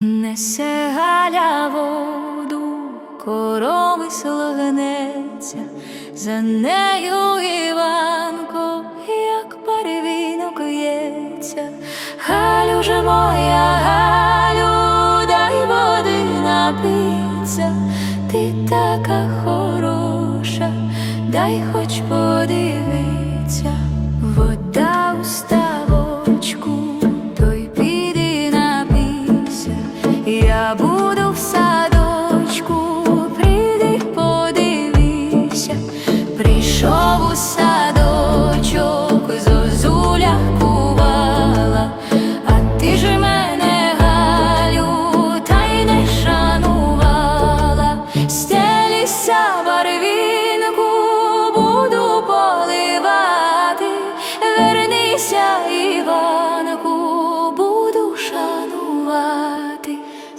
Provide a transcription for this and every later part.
Несе галя воду, корови слогнеться, за нею Іванко, як перевінок в'ється. Галю же моя, Галю, дай води напиться, ти така хороша, дай хоч подивиться,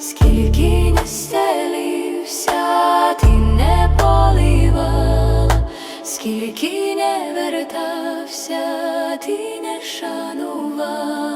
скільки не стелився, ти не поливала, скільки не вертався, ти не шанувала,